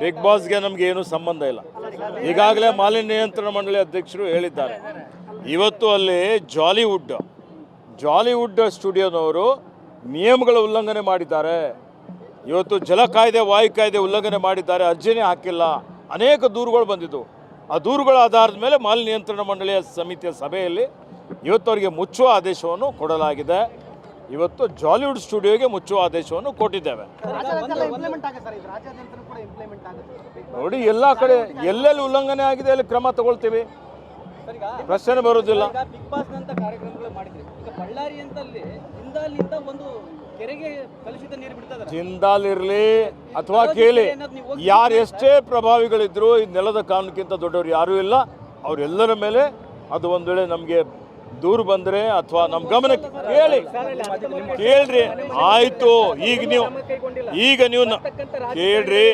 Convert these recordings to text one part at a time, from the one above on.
Big ಬಾಸ್ಗೆ ನಮ್ಗೆ ಏನು ಸಂಬಂಧ ಇಲ್ಲ. ಈಗಾಗಲೇ ಮಾಲಿನ್ಯ ನಿಯಂತ್ರಣ ಮಂಡಳಿ ಅಧ್ಯಕ್ಷರು ಹೇಳಿದ್ದಾರೆ. ಇವತ್ತು ಅಲ್ಲಿ ಜಾಲಿವುಡ್ ಜಾಲಿವುಡ್ ಸ್ಟುಡಿಯೋನವರು ನಿಯಮಗಳ ಉಲ್ಲಂಘನೆ ಮಾಡಿದ್ದಾರೆ. ಇವತ್ತು ಜಲ ಕಾಯ್ದೆ, ವಾಯು ಕಾಯ್ದೆ ಉಲ್ಲಂಘನೆ ಮಾಡಿದ್ದಾರೆ. ಅರ್ಜಿನೇ ಹಾಕಿಲ್ಲ. ಅನೇಕ ದೂರುಗಳು ಬಂದಿದ್ದವು. ಆ ದೂರುಗಳ ಆಧಾರದ ಮೇಲೆ ಮಾಲಿನ್ಯ ನಿಯಂತ್ರಣ ಮಂಡಳಿಯ ಸಮಿತಿಯ ಸಭೆಯಲ್ಲಿ ಇವತ್ತು ಅವರಿಗೆ ಮುಚ್ಚುವ ಆದೇಶವನ್ನು ಕೊಡಲಾಗಿದೆ. ಇವತ್ತು ಜಾಲಿವುಡ್ ಸ್ಟುಡಿಯೋಗೆ ಮುಚ್ಚುವ ಆದೇಶವನ್ನು ಕೊಟ್ಟಿದ್ದೇವೆ. ನೋಡಿ ಎಲ್ಲ ಕಡೆ ಎಲ್ಲೆಲ್ಲಿ ಉಲ್ಲಂಘನೆ ಆಗಿದೆ ಅಲ್ಲಿ ಕ್ರಮ ತಗೊಳ್ತೀವಿ. ಪ್ರಶ್ನೆ ಬರೋದಿಲ್ಲ ಈಗ ಬಿಗ್ ಬಾಸ್ ನಂತ ಕಾರ್ಯಕ್ರಮಗಳು ಮಾಡಿದ್ರಿ. ಈಗ ಬಳ್ಳಾರಿ ಅಂತಲ್ಲಿ ಜಿಂದಾಲ್ನಿಂದ ಒಂದು ಕೆರೆಗೆ ಕಲುಷಿತ ನೀರು ಬಿಡ್ತಾ ಇದಾರೆ ಜಿಂದಾಲ್ ಇರಲಿ ಅಥವಾ ಕೇಳಿ ಯಾರು ಎಷ್ಟೇ ಪ್ರಭಾವಿಗಳಿದ್ರು ಈ ನೆಲದ ಕಾನೂನಿಗಿಂತ ದೊಡ್ಡವರು ಯಾರೂ ಇಲ್ಲ. ಅವರೆಲ್ಲರ ಮೇಲೆ ಅದು ಒಂದು ವೇಳೆ ನಮಗೆ ದೂರು ಬಂದರೆ ಅಥವಾ ನಮ್ಮ ಗಮನಕ್ಕೆ ಕೇಳಿ. ಕೇಳ್ರಿ, ಆಯ್ತು, ಈಗ ನೀವು ಈಗ ನೀವು ಕೇಳ್ರಿ,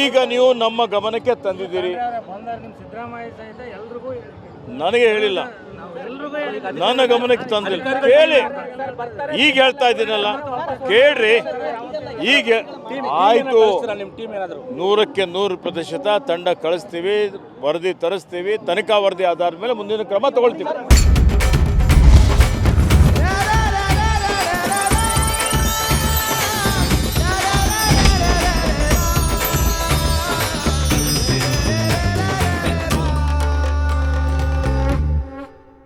ಈಗ ನೀವು ನಮ್ಮ ಗಮನಕ್ಕೆ ತಂದಿದ್ದೀರಿ. ನನಗೆ ಹೇಳಿಲ್ಲ. ನನ್ನ ಗಮನಕ್ಕೆ ತಂದಿಲ್ಲ. ಕೇಳಿ. ಈಗ ಹೇಳ್ತಾ ಇದ್ದೀನಲ್ಲ. ಕೇಳ್ರಿ. ಈಗ ಆಯ್ತು. ನೂರಕ್ಕೆ ನೂರು ಪ್ರತಿಶತ ತಂಡ ಕಳಿಸ್ತೀವಿ, ವರದಿ ತರಿಸ್ತೀವಿ, ತನಿಖಾ ವರದಿ ಆಧಾರದ ಮೇಲೆ ಮುಂದಿನ ಕ್ರಮ ತಗೊಳ್ತೀವಿ.